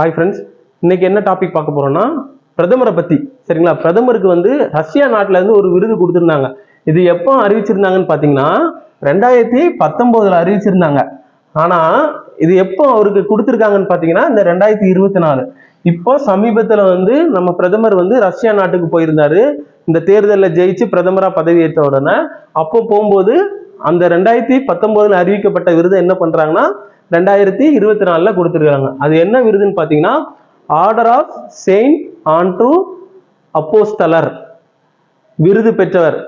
Hi friends இன்னைக்கு என்ன topic பார்க்க போறோம்னா பிரதமரை பத்தி. சரிங்களா? பிரதமருக்கு வந்து ரஷ்யா நாட்டில இருந்து ஒரு விருது கொடுத்திருந்தாங்க. இது எப்போ அறிவிச்சிருந்தாங்கன்னு பாத்தீங்கன்னா ரெண்டாயிரத்தி பத்தொன்பதுல அறிவிச்சிருந்தாங்க. ஆனா இது எப்போ அவருக்கு கொடுத்துருக்காங்கன்னு பாத்தீங்கன்னா இந்த ரெண்டாயிரத்தி இருபத்தி நாலு. இப்போ சமீபத்துல வந்து நம்ம பிரதமர் வந்து ரஷ்யா நாட்டுக்கு போயிருந்தாரு. இந்த தேர்தலில் ஜெயிச்சு பிரதமரா பதவி ஏற்ற உடனே அப்போ போகும்போது அந்த ரெண்டாயிரத்தி பத்தொன்பதுல அறிவிக்கப்பட்ட விருதை என்ன பண்றாங்கன்னா ரெண்டாயிரத்தி இருபத்தி நாலுல கொடுத்துருக்காங்க. அது என்ன விருதுன்னு பாத்தீங்கன்னா ஆர்டர் ஆஃப் செயின்ட் ஆண்ட்ரூ அப்போஸ்தலர் விருது பெற்றவர்.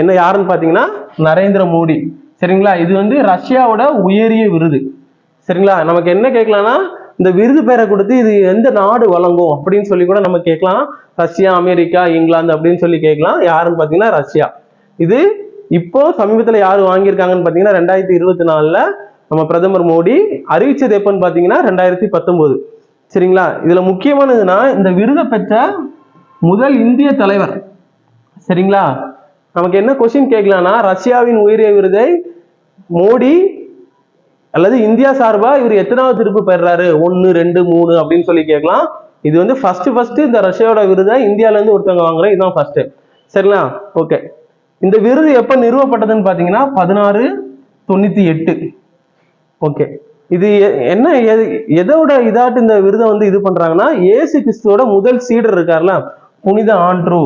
என்ன யாருன்னு பாத்தீங்கன்னா நரேந்திர மோடி. சரிங்களா? இது வந்து ரஷ்யாவோட உயரிய விருது. சரிங்களா? நமக்கு என்ன கேட்கலாம்னா இந்த விருது பேரை கொடுத்து இது எந்த நாடு வழங்கும் அப்படின்னு சொல்லி கூட நம்ம கேட்கலாம். ரஷ்யா அமெரிக்கா இங்கிலாந்து அப்படின்னு சொல்லி கேட்கலாம். யாருன்னு பாத்தீங்கன்னா ரஷ்யா. இது இப்போ சமீபத்தில் யார் வாங்கியிருக்காங்கன்னு பார்த்தீங்கன்னா ரெண்டாயிரத்தி இருபத்தி நாலில் நம்ம பிரதமர் மோடி அறிவிச்சது எப்பன்னு பார்த்தீங்கன்னா ரெண்டாயிரத்தி பத்தொம்போது சரிங்களா? இதில் முக்கியமானதுன்னா இந்த விருதை பெற்ற முதல் இந்திய தலைவர். சரிங்களா? நமக்கு என்ன கொஸ்டின் கேட்கலாம்னா ரஷ்யாவின் உயரிய விருதை மோடி அல்லது இந்தியா சார்பாக இவர் எத்தனாவது திருப்பு பெறாரு ஒன்று ரெண்டு மூணு அப்படின்னு சொல்லி கேட்கலாம். இது வந்து ஃபர்ஸ்ட் ஃபர்ஸ்ட் இந்த ரஷ்யாவோட விருதை இந்தியாவிலேருந்து ஒருத்தவங்க வாங்குறேன். இதுதான் ஃபர்ஸ்ட் சரிங்களா? ஓகே இந்த விருது எப்ப நிறுவப்பட்டதுன்னு பாத்தீங்கன்னா பதினாறு தொண்ணூத்தி எட்டு. ஓகே இது என்ன எதோட இதாட்டு இந்த விருதை வந்து இது பண்றாங்கன்னா ஏசு கிறிஸ்துவோட முதல் சீடர் இருக்கார்ல புனித ஆண்ட்ரூ.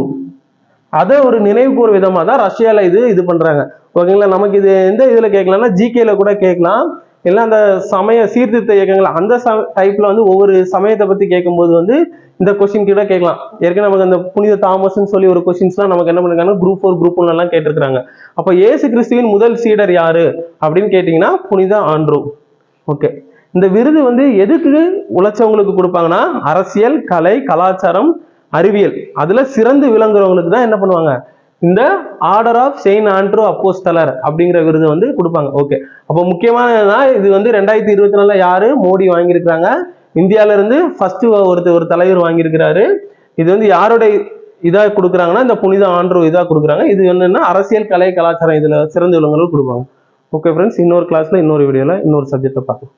அதை ஒரு நினைவு கூற விதமா தான் ரஷ்யால இது இது பண்றாங்க. ஓகேங்களா நமக்கு இது எந்த இதுல கேட்கலாம்னா ஜிகேல கூட கேட்கலாம். இல்லை அந்த சமய சீர்திருத்த இயக்கங்கள் அந்த டைப்ல வந்து ஒவ்வொரு சமயத்தை பத்தி கேட்கும்போது வந்து இந்த கொஸ்டின் கூட கேட்கலாம். ஏற்கனவே நமக்கு அந்த புனித தாமஸ்ன்னு சொல்லி ஒரு கொஸ்டின்ஸ்லாம் நமக்கு என்ன பண்ணிருக்காங்க குரூப் ஃபோர் குரூப் ஒன்லாம் எல்லாம் அப்போ ஏசு கிறிஸ்துவின் முதல் சீடர் யாரு? அப்படின்னு கேட்டிங்கன்னா புனித ஆண்ட்ரூ. ஓகே இந்த விருது வந்து எதுக்கு உழைச்சவங்களுக்கு கொடுப்பாங்கன்னா அரசியல் கலை கலாச்சாரம் அறிவியல். அதில் சிறந்து விளங்குறவங்களுக்கு தான் என்ன பண்ணுவாங்க? இந்த ஆர்டர் ஆஃப் செயின் ஆண்ட்ரோ அப்போஸ்தலர் அப்படிங்கிற விருது வந்து கொடுப்பாங்க. ஓகே அப்போ முக்கியமானதுனா இது வந்து ரெண்டாயிரத்தி இருபத்தி நாலுல யாரு? மோடி வாங்கியிருக்கிறாங்க. இந்தியால இருந்து ஃபர்ஸ்ட் ஒருத்தர் ஒரு தலைவர் வாங்கியிருக்கிறாரு. இது வந்து யாருடைய இதா கொடுக்குறாங்கன்னா இந்த புனித ஆண்ட்ரோ இதா கொடுக்குறாங்க. இது என்னன்னா அரசியல் கலை கலாச்சாரம் இதுல சிறந்து விளங்குறவங்களுக்கு கொடுப்பாங்க. ஓகே ஃப்ரெண்ட்ஸ் இன்னொரு கிளாஸ்ல இன்னொரு வீடியோல இன்னொரு சப்ஜெக்டை பார்க்கலாம்.